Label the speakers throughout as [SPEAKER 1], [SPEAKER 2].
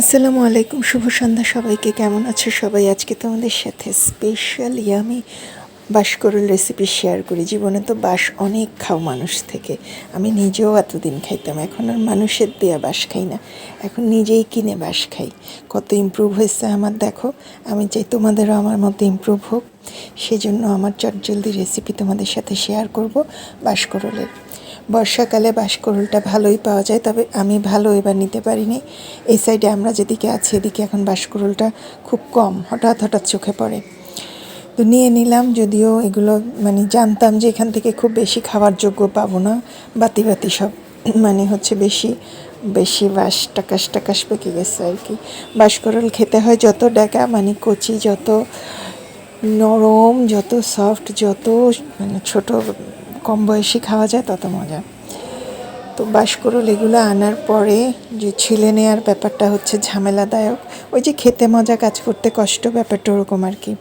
[SPEAKER 1] আসসালামু আলাইকুম, শুভ সন্ধ্যা সবাইকে। কেমন আছো সবাই? আজকে তোমাদের সাথে স্পেশাল ইয়ামি বাসকরল রেসিপি শেয়ার করি। জীবনে তো বাস অনেক খাও মানুষ থেকে। আমি নিজেও এতদিন খাইতাম, এখন আর মানুষের দেয়া বাস খাই না। এখন নিজেই কিনে বাস খাই। কত ইমপ্রুভ হয়েছে আমার, দেখো। আমি চাই তোমাদেরও আমার মতো ইমপ্রুভ হোক। সেজন্য আমার চটজলদি রেসিপি তোমাদের সাথে শেয়ার করব বাসকরলের বর্ষাকালে বাঁশকরুলটা ভালোই পাওয়া যায়, তবে আমি ভালো এবার নিতে পারিনি। এই সাইডে আমরা যেদিকে আছি, এদিকে এখন বাঁশকরুলটা খুব কম, হঠাৎ হঠাৎ চোখে পড়ে। তো নিয়ে নিলাম, যদিও এগুলো মানে জানতাম যে এখান থেকে খুব বেশি খাওয়ার যোগ্য পাবো না, বাতি বাতি সব মানে হচ্ছে বেশি বেশি বাঁশ টাকাশ টাকাশ পেকে গেছে আর কি। বাঁশকরল খেতে হয় যত ডাকা মানে কচি যত নরম, যত সফট যত মানে ছোট কম বয়সী খাওয়া যায়, তত মজা। তো বাসকরুল এগুলো আনার পরে যে ছিলে নেওয়ার ব্যাপারটা হচ্ছে ঝামেলাদায়ক, ওই যে খেতে মজা কাজ করতে কষ্ট ব্যাপারটা ওরকম আর কি।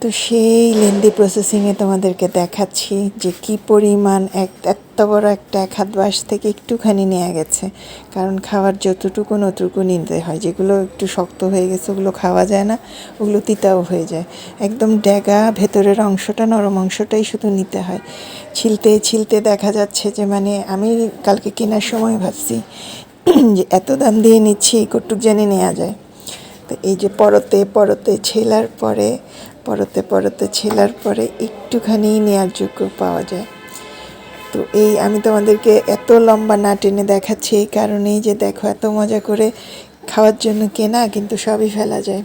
[SPEAKER 1] তো সেই লেন্দি প্রসেসিংয়ে তোমাদেরকে দেখাচ্ছি যে কি পরিমাণ এক এত বড় একটা এক হাত বাস থেকে একটুখানি নেওয়া গেছে। কারণ খাওয়ার যতটুকু অতটুকু নিতে হয়। যেগুলো একটু শক্ত হয়ে গেছে, ওগুলো খাওয়া যায় না, ওগুলো তিতাও হয়ে যায়। একদম ড্যাগা ভেতরের অংশটা, নরম অংশটাই শুধু নিতে হয়। ছিলতে ছিলতে দেখা যাচ্ছে যে মানে আমি কালকে কেনার সময় ভাবছি যে, এত দাম দিয়ে নিচ্ছি কটুক জানি নেওয়া যায়। তো এই যে পরতে পরতে ছেলার পরে, পরতে পরতে ছেলার পরে একটুখানি নেওয়ার যোগ্য পাওয়া যায়। তো এই আমি তোমাদেরকে এত লম্বা না টেনে দেখাচ্ছি এই কারণেই যে দেখো এত মজা করে খাওয়ার জন্য কেনা, কিন্তু সবই ফেলা যায়।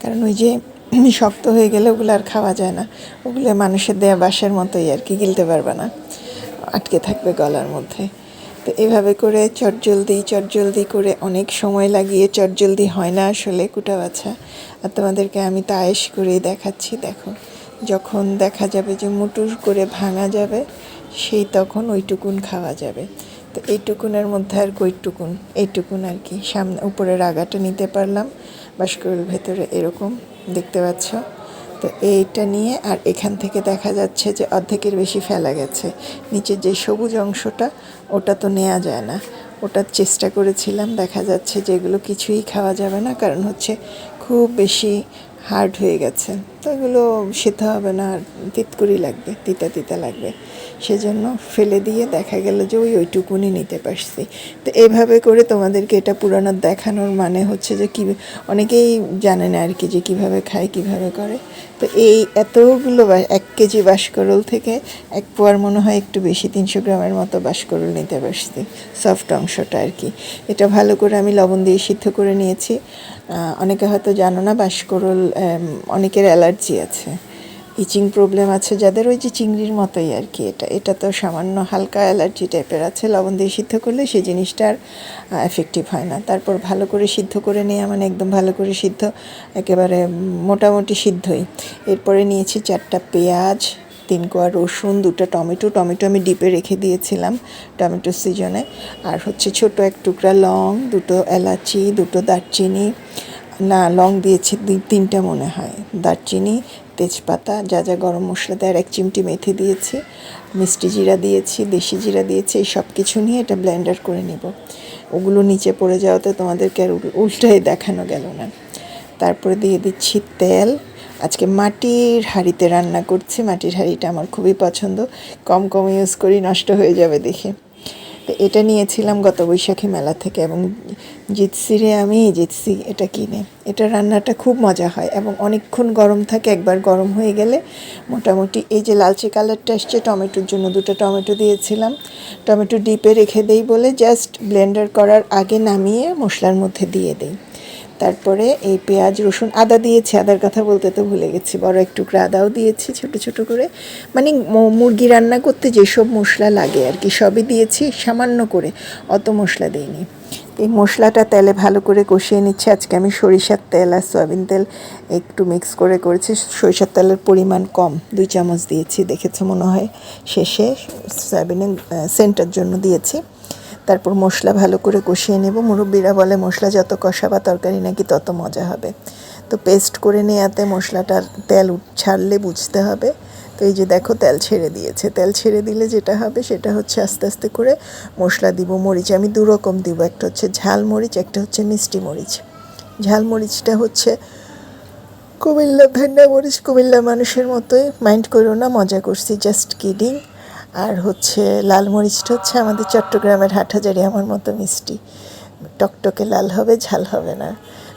[SPEAKER 1] কারণ ওই যে শক্ত হয়ে গেলে ওগুলো আর খাওয়া যায় না। ওগুলো মানুষের দেয়া বাসের মতোই আর কি, গিলতে পারবে না। আটকে থাকবে গলার মধ্যে। তো এভাবে করে চটজলদি চটজলদি করে অনেক সময় লাগিয়ে চটজলদি হয় না আসলে কুটা বাছা। আর তোমাদেরকে আমি তা আয়েস করেই দেখাচ্ছি, দেখো। যখন দেখা যাবে যে মুটুর করে ভাঙা যাবে সেই তখন ওইটুকুন খাওয়া যাবে। তো এইটুকুনের মধ্যে আর কইটুকুন, এইটুকুন আর কি। সামনে উপরের রাগাটা নিতে পারলাম। বাসকরুল ভেতরে এরকম, দেখতে পাচ্ছ? তো এইটা নিয়ে আর এখান থেকে দেখা যাচ্ছে যে অর্ধেকের বেশি ফেলা গেছে। নিচের যে সবুজ অংশটা, ওটা তো নেওয়া যায় না। ওটার চেষ্টা করেছিলাম, দেখা যাচ্ছে যে এগুলো কিছুই খাওয়া যাবে না, কারণ হচ্ছে খুব বেশি হার্ড হয়ে গেছে। তো এগুলো সেতে হবে না, আর তিতকুরি লাগবে, তিতা তিতা লাগবে। সেজন্য ফেলে দিয়ে দেখা গেল যে ওই ওইটুকুনি নিতে পারছি। তো এভাবে করে তোমাদেরকে এটা পুরানো দেখানোর মানে হচ্ছে যে কী অনেকেই জানে না আর কি যে কীভাবে খায়, কীভাবে করে। তো এই এতগুলো এক কেজি বাঁশকরল থেকে এক পোয়ার মনে হয় একটু বেশি, তিনশো গ্রামের মতো বাঁশকরল নিতে পারছি সফট অংশটা আর কি। এটা ভালো করে আমি লবণ দিয়ে সিদ্ধ করে নিয়েছি। অনেকে হয়তো জানো না বাঁশকরল অনেকের অ্যালার্জি আছে। ইচিং প্রবলেম আছে যাদের, ওই যে চিংড়ির মতোই আর কি এটা। এটা তো সামান্য হালকা অ্যালার্জি টাইপের আছে, লবণ দিয়ে সিদ্ধ করলে সেই জিনিসটা আর এফেক্টিভ হয় না। তারপর ভালো করে সিদ্ধ করে নিয়ে মানে একদম ভালো করে সিদ্ধ, একেবারে মোটামুটি সিদ্ধই। এরপরে নিয়েছি চারটা পেঁয়াজ, তিন কোয়া রসুন, দুটো টমেটো। টমেটো আমি ডিপে রেখে দিয়েছিলাম টমেটো সিজনে। আর হচ্ছে ছোট এক টুকরা লং, দুটো এলাচি, দুটো দারচিনি না, লং দিয়েছি তিনটা মনে হয়। দারচিনি, তেজপাতা, যা যা গরম মশলা দেয় আর এক চিমটি মেথি দিয়েছি, মিষ্টি জিরা দিয়েছি, দেশি জিরা দিয়েছি, এই সব কিছু নিয়ে এটা ব্লেন্ডার করে নেব। ওগুলো নিচে পড়ে যাওয়াতে তোমাদেরকে আর উল্টাই দেখানো গেল না। তারপরে দিয়ে দিচ্ছি তেল। আজকে মাটির হাঁড়িতে রান্না করছি, মাটির হাঁড়িটা আমার খুবই পছন্দ। কম কম ইউজ করি, নষ্ট হয়ে যাবে দেখে। তো এটা নিয়েছিলাম গত বৈশাখী মেলা থেকে এবং জিতসিরে আমি জিতসি এটা কিনে। এটা রান্নাটা খুব মজা হয় এবং অনেকক্ষণ গরম থাকে, একবার গরম হয়ে গেলে মোটামুটি এই যে লালচে কালারটা এসছে, টমেটোর জন্য দুটো টমেটো দিয়েছিলাম। টমেটো ডিপে রেখে দেই বলে জাস্ট ব্লেন্ডার করার আগে নামিয়ে মশলার মধ্যে দিয়ে দেই। তারপরে এই পেঁয়াজ, রসুন, আদা দিয়েছি। আদার কথা বলতে তো ভুলে গেছি। বড় এক টুকরা আদাও দিয়েছি, ছোট ছোট করে। মানে মুরগি রান্না করতে যেসব মশলা লাগে আর কি, সবই দিয়েছি। সামান্য করে, অত মশলা দিইনি। এই মশলাটা তেলে ভালো করে কষিয়ে নিচ্ছে। আজকে আমি সরিষার তেল আর সয়াবিন তেল একটু মিক্স করে করেছি। সরিষার তেলের পরিমাণ কম, দুই চামচ দিয়েছি। দেখেছ মনে হয় শেষে সয়াবিনের সেন্টার জন্য দিয়েছি। তারপর মশলা ভালো করে কষিয়ে নেব। মুরব্বীরা বলে, মশলা যত কষাবা তরকারি নাকি তত মজা হবে। তো পেস্ট করে নেওয়াতে মশলাটার তেল ছাড়লে বুঝতে হবে। তো এই যে দেখো, তেল ছেড়ে দিয়েছে। তেল ছেড়ে দিলে যেটা হবে, সেটা হচ্ছে আস্তে আস্তে করে মশলা দিব মরিচ। আমি দু রকম দিব, একটা হচ্ছে ঝাল মরিচ, একটা হচ্ছে মিষ্টি মরিচ। ঝাল মরিচটা হচ্ছে কুমিল্লা ভেন্ডা মরিচ কুমিল্লা মানুষের মতোই। মাইন্ড করো না, মজা করছি জাস্ট কিডিং আর হচ্ছে লাল মরিচটা হচ্ছে আমাদের চট্টগ্রামের হাটহাজারি আমার মতো মিষ্টি। টকটকে লাল হবে, ঝাল হবে না।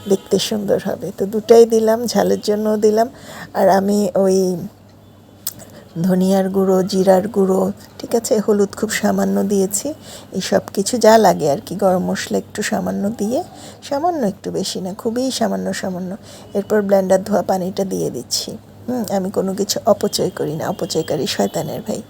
[SPEAKER 1] দেখতে সুন্দর হবে। তো দুটাই দিলাম, ঝালের জন্যও দিলাম। আর আমি ওই ধনিয়ার গুঁড়ো, জিরার গুঁড়ো, ঠিক আছে, হলুদ খুব সামান্য দিয়েছি। এই সব কিছু যা লাগে আর কি, গরম মশলা একটু সামান্য দিয়ে, সামান্য একটু বেশি না, খুবই সামান্য সামান্য। এরপর ব্লেন্ডার ধোয়া পানিটা দিয়ে দিচ্ছি। হুম, আমি কোনো কিছু অপচয় করি না, অপচয়কারী শয়তানের ভাই।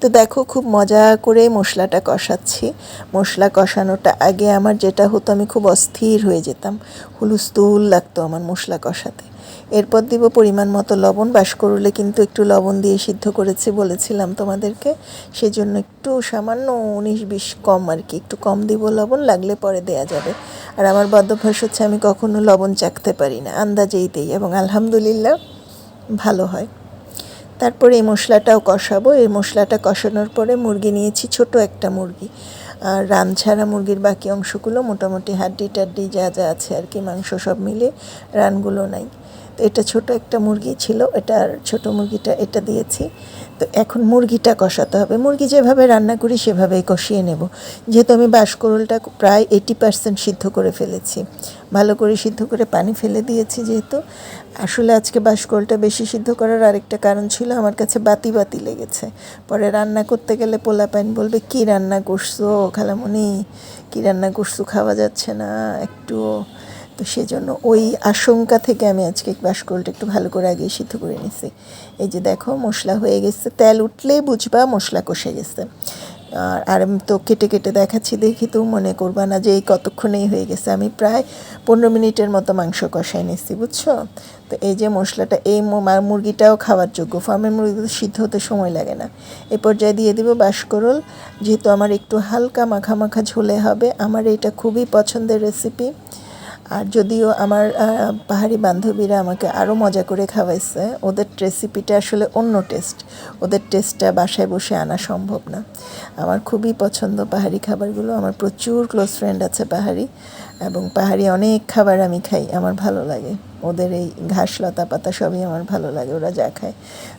[SPEAKER 1] তো দেখো, খুব মজা করে মশলাটা কষাচ্ছি। মশলা কষানোটা আগে আমার যেটা হতো, আমি খুব অস্থির হয়ে যেতাম। হুলুস্তুল লাগতো আমার মশলা কষাতে। এরপর দিব পরিমাণ মতো লবণ। বাস করলে কিন্তু একটু লবণ দিয়ে সিদ্ধ করেছি বলেছিলাম তোমাদেরকে। সেজন্য একটু সামান্য উনিশ বিশ কম আর কি। একটু কম দিব লবণ, লাগলে পরে দেয়া যাবে। আর আমার বদ্ধভ্যাস হচ্ছে আমি কখনো লবণ চাখতে পারি না, আন্দাজেই দিই। এবং আলহামদুলিল্লাহ ভালো হয়। তারপরে এই মশলাটাও কষাবো। এই মশলাটা কষানোর পরে মুরগি নিয়েছি ছোট একটা মুরগি। আর রান ছাড়া মুরগির বাকি অংশগুলো মোটামুটি হাড্ডি টাড্ডি যা যা আছে আর কি, মাংস সব মিলে রানগুলো নাই। তো এটা ছোট একটা মুরগি ছিল, এটার ছোট মুরগিটা এটা দিয়েছি। তো এখন মুরগিটা কষাতে হবে। মুরগি যেভাবে রান্না করি সেভাবেই কষিয়ে নেব। যেহেতু আমি বাঁশকরলটা প্রায় এইটি পার্সেন্ট সিদ্ধ করে ফেলেছি। ভালো করে সিদ্ধ করে পানি ফেলে দিয়েছি যেহেতু। আসলে আজকে বাঁশকরলটা বেশি সিদ্ধ করার আরেকটা কারণ ছিল, আমার কাছে বাতি বাতি লেগেছে। পরে রান্না করতে গেলে পোলা পাইন বলবে, কি রান্না করছ খালামণি কি রান্না করছ? খাওয়া যাচ্ছে না, একটুও। তো সেজন্য ওই আশঙ্কা থেকে আমি আজকে বাসকলটা একটু ভালো করে আগে সিদ্ধ করে নিছি। এই যে দেখো, মশলা হয়ে গেছে। তেল উঠলেই বুঝবা মশলা কষে গেছে। আর আর আমি তো কেটে কেটে দেখাচ্ছি, দেখি তো মনে করবা না যে এই কতক্ষণেই হয়ে গেছে। আমি প্রায় পনেরো মিনিটের মতো মাংস কষাই নিচ্ছি বুঝছ? তো এই যে মশলাটা, এই মুরগিটাও খাওয়ার যোগ্য। ফার্মের মুরগি সিদ্ধ হতে সময় লাগে না। এ পর্যায়ে দিয়ে দিব বাসকরল। যেহেতু আমার একটু হালকা মাখা মাখা ঝোলে হবে, আমার এটা খুবই পছন্দের রেসিপি আর যদিও আমার পাহাড়ি বান্ধবীরা আমাকে আরও মজা করে খাওয়াইছে, ওদের রেসিপিটা আসলে অন্য টেস্ট ওদের টেস্টটা বাসায় বসে আনা সম্ভব না। আমার খুবই পছন্দ পাহাড়ি খাবারগুলো, আমার প্রচুর ক্লোজ ফ্রেন্ড আছে পাহাড়ি। এবং পাহাড়ি অনেক খাবার আমি খাই, আমার ভালো লাগে। ওদের এই ঘাস, লতা পাতা সবই আমার ভালো লাগে, ওরা যা খায়।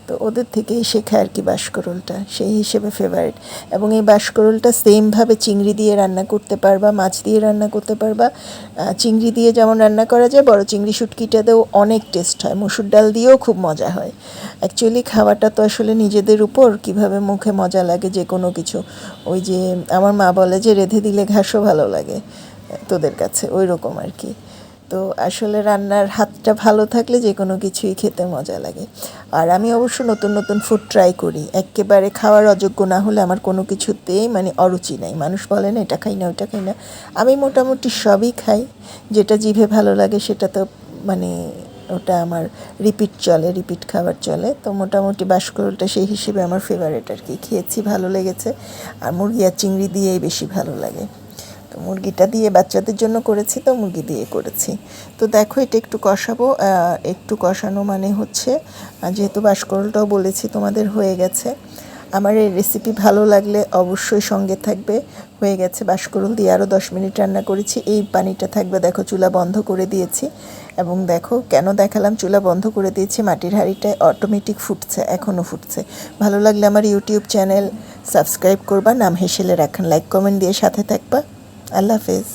[SPEAKER 1] তো ওদের থেকেই শেখা আর কি বাঁশকরলটা, সেই হিসেবে ফেভারিট এবং এই বাঁশকরলটা সেমভাবে চিংড়ি দিয়ে রান্না করতে পারবা, মাছ দিয়ে রান্না করতে পারবা। চিংড়ি দিয়ে যেমন রান্না করা যায়, বড় চিংড়ি শুটকিটাতেও অনেক টেস্ট হয়। মসুর ডাল দিয়েও খুব মজা হয়। অ্যাকচুয়ালি খাওয়াটা তো আসলে নিজেদের উপর, কীভাবে মুখে মজা লাগে যে কোনো কিছু। ওই যে আমার মা বলে যে, রেধে দিলে ঘাসও ভালো লাগে। তোদের কাছে ওই রকম আর কি। তো আসলে রান্নার হাতটা ভালো থাকলে যে কোনো কিছুই খেতে মজা লাগে। আর আমি অবশ্য নতুন নতুন ফুড ট্রাই করি। একেবারে খাওয়ার অযোগ্য না হলে আমার কোনো কিছুতেই মানে অরুচি নাই। মানুষ বলে না, এটা খাই না ওটা খাই না। আমি মোটামুটি সবই খাই। যেটা জিভে ভালো লাগে সেটা তো মানে ওটা আমার রিপিট চলে রিপিট খাবার চলে। তো মোটামুটি বাসকরলটা সেই হিসেবে আমার ফেভারেট আর কি। খেয়েছি, ভালো লেগেছে। আর মুরগি আর চিংড়ি দিয়েই বেশি ভালো লাগে। মুরগিটা দিয়ে বাচ্চাদের জন্য করেছি, তো মুরগি দিয়ে করেছি। তো দেখো এটা একটু কষাবো একটু কষানো মানে হচ্ছে যেহেতু বাসকরলটাও বলেছি তোমাদের হয়ে গেছে। আমার এই রেসিপি ভালো লাগলে অবশ্যই সঙ্গে থাকবে। হয়ে গেছে বাসকরল দিয়ে আরও দশ মিনিট রান্না করেছি। এই পানিটা থাকবে দেখো চুলা বন্ধ করে দিয়েছি। এবং দেখো কেন দেখালাম, চুলা বন্ধ করে দিয়েছি, মাটির হাঁড়িটায় অটোমেটিক ফুটছে এখনও ফুটছে। ভালো লাগলে আমার ইউটিউব চ্যানেল সাবস্ক্রাইব করবা, নাম হেসেলে রাখান লাইক কমেন্ট দিয়ে সাথে থাকবা। আল্লাহ হাফেজ।